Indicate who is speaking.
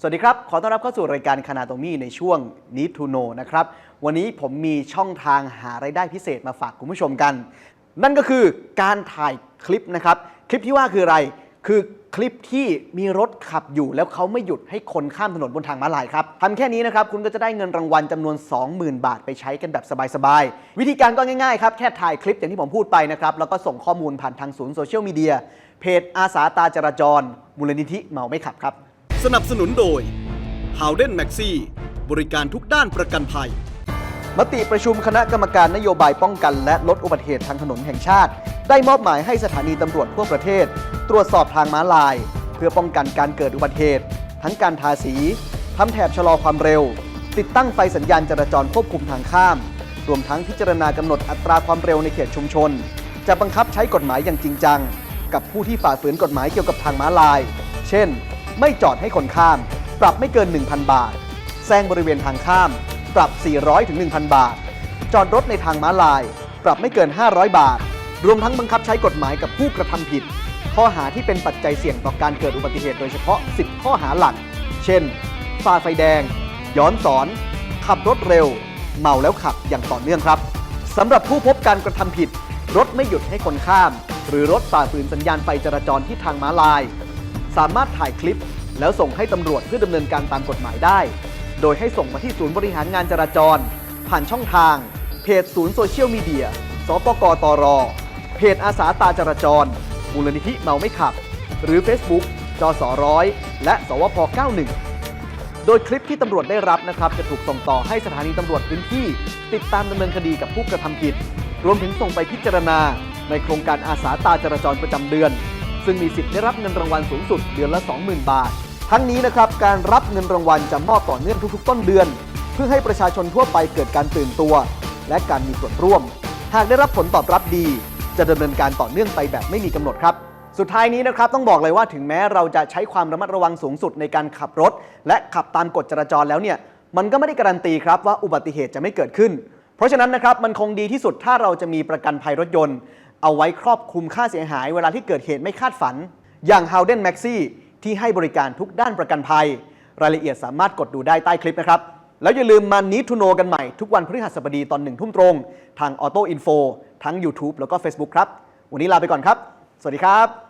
Speaker 1: สวัสดีครับ ขอต้อนรับเข้าสู่รายการคานาโตมีในช่วง Need to Know นะครับ วันนี้ผมมีช่องทางหารายได้พิเศษมาฝากคุณผู้ชมกัน นั่นก็คือการถ่ายคลิปนะครับ คลิปที่ว่าคืออะไร คือคลิปที่มีรถขับอยู่แล้วเขาไม่หยุดให้คนข้ามถนนบนทางม้าลายครับทำแค่นี้นะครับ คุณก็จะได้เงินรางวัลจำนวน 20,000 บาทไปใช้กันแบบสบายๆ วิธีการก็ง่ายๆครับ แค่ถ่ายคลิปอย่างที่ผมพูดไปนะครับ แล้วก็ส่งข้อมูลผ่านทางศูนย์โซเชียลมีเดีย เพจอาสาตาจราจร มูลนิธิเมาไม่ขับครับ
Speaker 2: สนับสนุนโดย h o w d e n Maxi บริการทุกด้านประกันภัย
Speaker 1: มติประชุมคณะกรรมการนโยบายป้องกัน และลดอุบัติเหตุทางถนนแห่งชาติ ได้มอบหมายให้สถานีตำรวจทั่วประเทศ ตรวจสอบทางม้าลาย เพื่อป้องกันการเกิดอุบัติเหตุ ทั้งการทาสีทำแถบชะลอความเร็ว ติดตั้งไฟสัญญาณจราจรควบคุมทางข้าม รวมทั้งพิจารณากำหนดอัตราความเร็วในเขตชุมชน จะบังคับใช้กฎหมายอย่างจริงจัง กับผู้ที่ฝ่าฝืนกฎหมายเกี่ยวกับทางม้าลาย เช่น ไม่จอดให้คนข้าม ปรับไม่เกิน 1,000 บาท แซงบริเวณทางข้าม ปรับ 400ถึง1,000 บาท จอดรถในทางม้าลาย ปรับไม่เกิน 500 บาท รวมทั้งบังคับใช้กฎหมายกับผู้กระทำผิด ข้อหาที่เป็นปัจจัยเสี่ยงต่อการเกิดอุบัติเหตุโดยเฉพาะ 10 ข้อหาหลัก เช่น ฝ่าไฟแดง ย้อนสอน ขับรถเร็ว เมาแล้วขับอย่างต่อเนื่องครับสำหรับผู้พบการกระทำผิด รถไม่หยุดให้คนข้าม หรือรถฝ่าฝืนสัญญาณไฟจราจรที่ทางม้าลาย สามารถถ่ายคลิป แล้วส่งให้ตำรวจเพื่อดำเนินการตามกฎหมายได้ โดยให้ส่งมาที่ศูนย์บริหารงานจราจร ผ่านช่องทาง เพจศูนย์โซเชียลมีเดีย สปกตร เพจอาสาตาจราจร มูลนิธิเมาไม่ขับ หรือ Facebook จสร้อยและ สวพ 91 โดยคลิปที่ตำรวจได้รับนะครับ จะถูกส่งต่อให้สถานีตำรวจพื้นที่ ติดตามดำเนินคดีกับผู้กระทำผิด รวมถึงส่งไปพิจารณา ในโครงการอาสาตาจราจรประจำเดือน ซึ่งมีสิทธิ์ได้รับเงินรางวัลสูงสุดเดือนละ 20,000 บาท ทั้งนี้นะครับการรับเงินรางวัลจะมอบต่อเนื่องทุกๆ ต้นเดือน เพื่อให้ประชาชนทั่วไปเกิดการตื่นตัว และการมีส่วนร่วม หากได้รับผลตอบรับดี จะดำเนินการต่อเนื่องไปแบบไม่มีกำหนดครับสุดท้ายนี้นะครับต้องบอกเลยว่าถึงแม้เราจะใช้ความระมัดระวังสูงสุดในการขับรถ และขับตามกฎจราจรแล้วเนี่ยมันก็ไม่ได้การันตีครับว่าอุบัติเหตุจะไม่เกิดขึ้น เพราะฉะนั้นนะครับมันคงดีที่สุดถ้าเราจะมีประกันภัยรถยนต์ เอาไว้ครอบคลุมค่าเสียหายเวลาที่เกิดเหตุไม่คาดฝัน อย่าง h o w d e n Maxi ที่ให้บริการทุกด้านประกันภัย รายละเอียดสามารถกดดูได้ใต้คลิปนะครับ แล้วอย่าลืมมานิทูโนกันใหม่ทุกวันพฤหัสบดีตอนหนึ่งทุ่มตรง ทาง Auto Info ทั้ง YouTube แล้วก็ Facebook ครับ วันนี้ลาไปก่อนครับ สวัสดีครับ